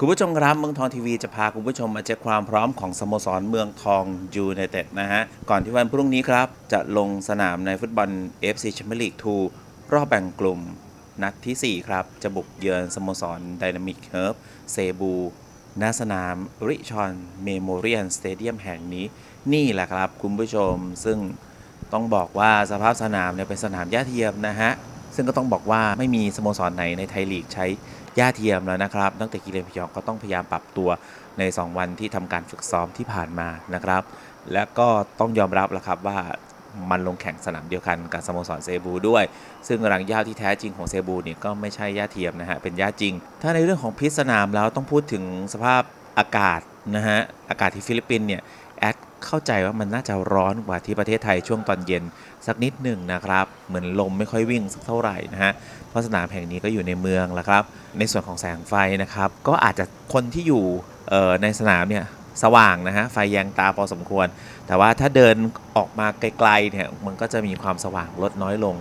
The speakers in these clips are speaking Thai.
คุณผู้ชมครับเมืองทองทีวีจะพาคุณผู้ชมมาเช็คความพร้อมของสโมสรเมืองทองยูไนเต็ดนะฮะ ก่อนที่วันพรุ่งนี้ครับ จะลงสนามในฟุตบอล FC Champions League 2รอบแบ่งกลุ่ม นัดทีสี่ 4 ครับ จะบุกเยือนสโมสรไดนามิกเฮิร์บเซบูณสนามริชอนเมโมเรียนสเตเดียมแห่งนี้นี่แหละครับคุณผู้ชมซึ่งต้องบอกว่าสภาพสนามเนี่ยเป็นสนามหญ้าเทียมนะฮะ ซึ่งก็ต้องบอกว่าไม่มีสโมสรไหนในไทยลีกใช้ หญ้าเทียมแล้วนะครับตั้งแต่กีเลนพยองก็ต้องพยายามปรับตัวใน 2 วันที่ทำการฝึกซ้อมที่ผ่านมานะครับ และก็ต้องยอมรับแล้วครับว่ามันลงแข่งสนามเดียวกันกับสโมสรเซบูด้วย ซึ่งรังหญ้าที่แท้จริงของเซบูเนี่ยก็ไม่ใช่หญ้าเทียมนะฮะเป็นหญ้าจริง ถ้าในเรื่องของพิษสนามแล้วต้องพูดถึงสภาพอากาศนะฮะอากาศที่ฟิลิปปินเนี่ยแอดเข้าใจว่ามันน่าจะร้อนกว่าที่ประเทศไทยช่วงตอนเย็นสักนิดหนึ่งนะครับ เหมือนลมไม่ค่อยวิ่งสักเท่าไหร่นะฮะ เพราะสนามแห่งนี้ก็อยู่ในเมืองแล้วครับ ในส่วนของแสงไฟนะครับ ก็อาจจะคนที่อยู่ในสนามเนี่ยสว่างนะฮะไฟแยงตาพอสมควร แต่ว่าถ้าเดินออกมาไกลๆเนี่ยมันก็จะมีความสว่างลดน้อยลง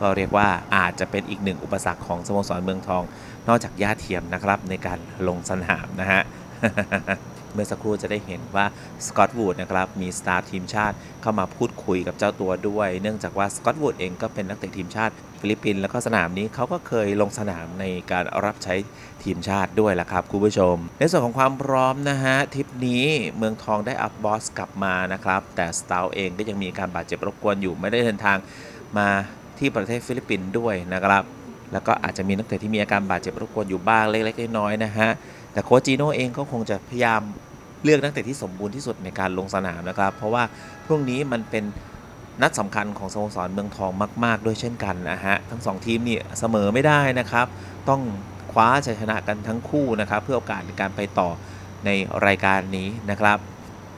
ก็เรียกว่าอาจจะเป็นอีกหนึ่งอุปสรรคของสโมสรเมืองทอง นอกจากหญ้าเทียมนะครับในการลงสนามนะฮะ มื่อสักครู่จะได้เห็นว่าสกอตวูดนะครับมีสตาร์ทีมชาติเข้ามาพูดคุยกับเจ้าตัวด้วย เนื่องจากว่าสกอตวูดเองก็เป็นนักเตะทีมชาติฟิลิปปินส์แล้วก็สนามนี้เขาก็เคยลงสนามในการรับใช้ทีมชาติด้วยล่ะครับคุณผู้ชม ในส่วนของความพร้อมนะฮะทริปนี้เมืองทองได้อัพบอสกลับมานะครับแต่สตาร์เองก็ยังมีการบาดเจ็บรบกวนอยู่ไม่ได้เดินทางมาที่ประเทศฟิลิปปินส์ด้วยนะครับแล้วก็อาจจะมีนักเตะที่มีอาการบาดเจ็บรบกวนอยู่บ้างเล็กๆน้อยๆนะฮะแต่โค้ชจีโน่เองก็คงจะพยายาม เลือกนักเตะที่สมบูรณ์ที่สุดในการลงสนามนะครับ เพราะว่าพรุ่งนี้มันเป็นนัดสำคัญของสโมสรเมืองทองมาก ๆ ด้วยเช่นกันนะฮะ ทั้งสองทีมนี่เสมอไม่ได้นะครับ ต้องคว้าชัยชนะกันทั้งคู่นะครับ เพื่อโอกาสในการไปต่อในรายการนี้นะครับ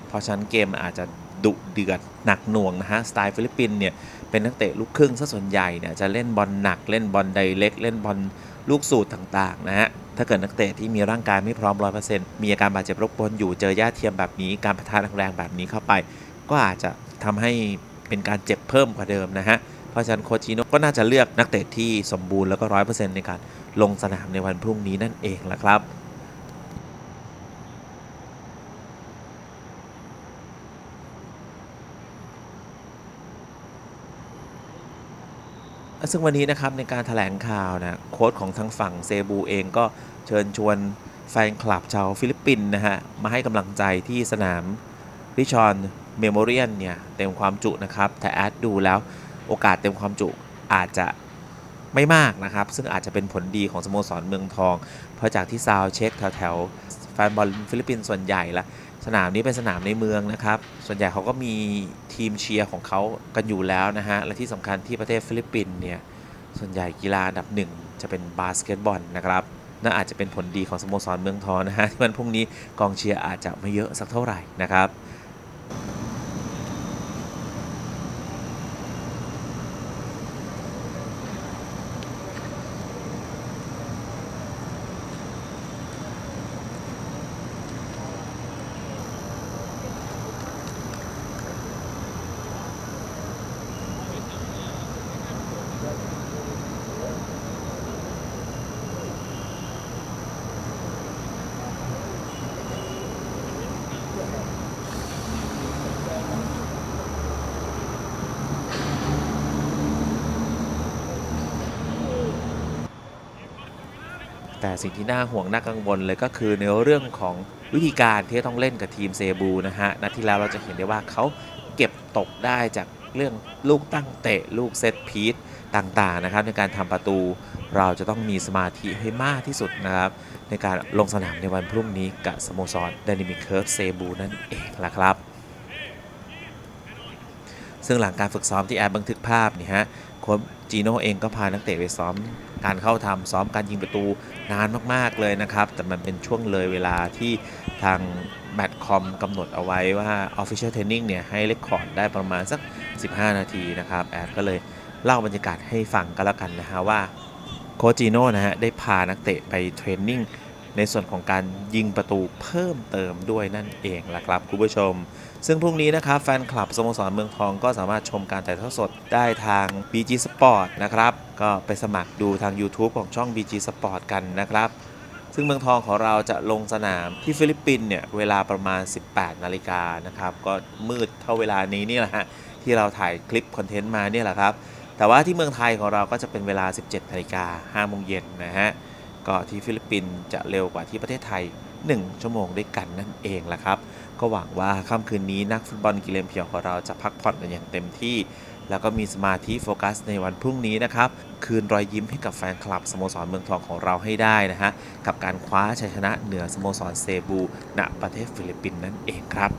เพราะฉะนั้นเกมอาจจะดุเดือดหนักหน่วงนะฮะ สไตล์ฟิลิปปินเนี่ยเป็นนักเตะลูกครึ่งซะส่วนใหญ่เนี่ยจะเล่นบอลหนักเล่นบอลไดเล็ก เล่นบอลลูกสูตรต่างๆนะฮะ ถ้าเกิดนักเตะที่มีร่างกายไม่พร้อมร้อยเปอร์เซ็นต์มีอาการบาดเจ็บรบกวนอยู่เจอหญ้าเทียมแบบนี้การประทะแรงแบบนี้เข้าไป ก็อาจจะทำให้เป็นการเจ็บเพิ่มกว่าเดิมนะฮะเพราะฉะนั้นโคชิโนก็น่าจะเลือกนักเตะที่สมบูรณ์แล้วก็ร้อยเปอร์เซ็นต์ในการลงสนามในวันพรุ่งนี้นั่นเองละครับ ซึ่งวันนี้นะครับในการถแถลงข่าวนะโค้ชของทางฝั่งเซบูเองก็เชิญชวนแฟนคลับชาวฟิลิปปินส์นะฮะ มาให้กำลังใจที่สนามริชอนเมโมเรียนเนี่ย เต็มความจุนะครับ แต่แอดดูแล้วโอกาสเต็มความจุอาจจะไม่มากนะครับ ซึ่งอาจจะเป็นผลดีของสโมสรเมืองทอง เพราะจากที่ซาวเช็คแถวๆแฟนบอลฟิลิปปินส์ส่วนใหญ่ละ สนามนี้เป็นสนามในเมืองนะครับ ส่วนใหญ่เขาก็มีทีมเชียร์ของเขากันอยู่แล้วนะฮะ และที่สำคัญที่ประเทศฟิลิปปินส์เนี่ย ส่วนใหญ่กีฬาอันดับหนึ่งจะเป็นบาสเกตบอลนะครับน่าอาจจะเป็นผลดีของสโมสรเมืองทองนะฮะที่วันพรุ่งนี้กองเชียร์อาจจะไม่เยอะสักเท่าไหร่นะครับ แต่สิ่งที่น่าห่วงน่ากังวลเลยก็คือในเรื่องของวิธีการที่ต้องเล่นกับทีมเซบูนะฮะนัดที่แล้วเราจะเห็นได้ว่าเขาเก็บตกได้จากเรื่องลูกตั้งเตะลูกเซตพีทต่างๆนะครับในการทำประตูเราจะต้องมีสมาธิให้มากที่สุดนะครับในการลงสนามในวันพรุ่งนี้กับสโมสรดนิมิเคิร์ฟเซบูนั่นเองละครับ ซึ่งหลังการฝึกซ้อมที่แอดบันทึกภาพนี่ฮะโค้ชจีโน่เองก็พานักเตะไปซ้อมการเข้าทำซ้อมการยิงประตูนานมากๆเลยนะครับ แต่มันเป็นช่วงเลยเวลาที่ทางแมตคอมกำหนดเอาไว้ว่า Official Training เนี่ยให้เลคคอร์ดได้ประมาณสัก 15 นาทีนะครับ แอดก็เลยเล่าบรรยากาศให้ฟังก็แล้วกันนะฮะว่าโคจีโน่นะฮะได้พานักเตะไปเทรนนิ่งในส่วนของการยิงประตูเพิ่มเติมด้วยนั่นเองละครับคุณผู้ชม ซึ่งพรุ่งนี้นะครับแฟนคลับสโมสรเมืองทองก็สามารถชมการถ่ายทอดสดได้ทาง BG Sport นะครับ ก็ไปสมัครดูทาง YouTube ของช่อง BG Sport กันนะครับ ซึ่งเมืองทองของเราจะลงสนามที่ฟิลิปปินส์เนี่ย เวลาประมาณ 18 นาฬิกานะครับ ก็มืดเท่าเวลานี้นี่แหละฮะที่เราถ่ายคลิปคอนเทนต์มาเนี่ยแหละครับ แต่ว่าที่เมืองไทยของเราก็จะเป็นเวลา 17นาฬิกา5โมงเย็นนะฮะ ก็ที่ฟิลิปปินส์จะเร็วกว่าที่ประเทศไทย 1 ชั่วโมงด้วยกันนั่นเองละครับ ก็หวังว่าค่ำคืนนี้นักฟุตบอลกิเลนเพียวของเราจะพักผ่อนกันอย่างเต็มที่ แล้วก็มีสมาธิโฟกัสในวันพรุ่งนี้นะครับ คืนรอยยิ้มให้กับแฟนคลับสโมสรเมืองทองของเราให้ได้นะฮะ กับการคว้าชัยชนะเหนือสโมสรเซบูณประเทศฟิลิปปินส์นั่นเองครับ